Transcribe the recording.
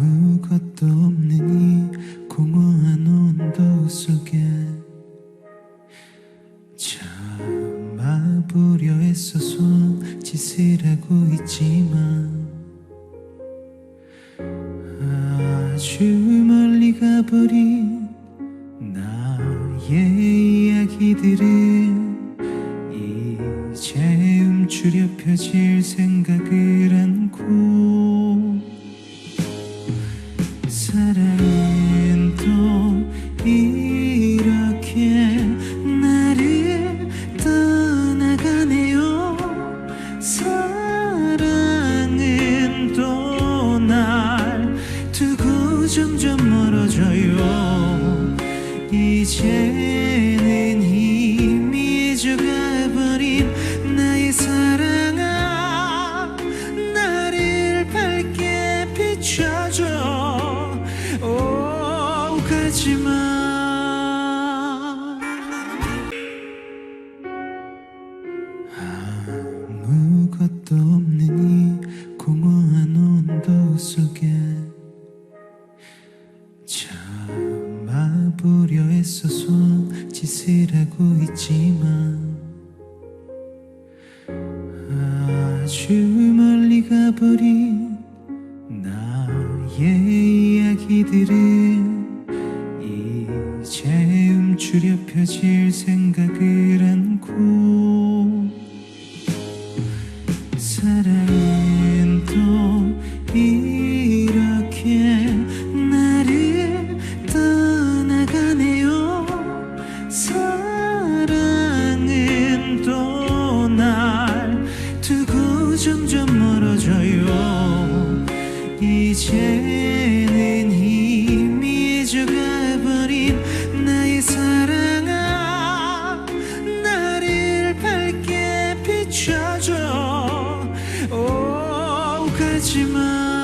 아무것도 없는 이 공허한 온도 속에 참아보려 애써 손짓을 하고 있지만 아주 멀리 가버린 나의 이야기들은 펴질 생각을 않고 사랑은 또 이렇게 나를 떠나가네요. 사랑은 또 날 두고 점점 멀어져요. 이제 아무것도 없는 이 공허한 온도 속에 참아보려 애써 손짓을 하고 있지만 아주 멀리 가버린 나의 이야기들은 펴질 생각을 않고 사랑은 또 이렇게 나를 떠나가네요. 사랑은 또 날 두고 점점 멀어져요. 이제는 잊어가 가지마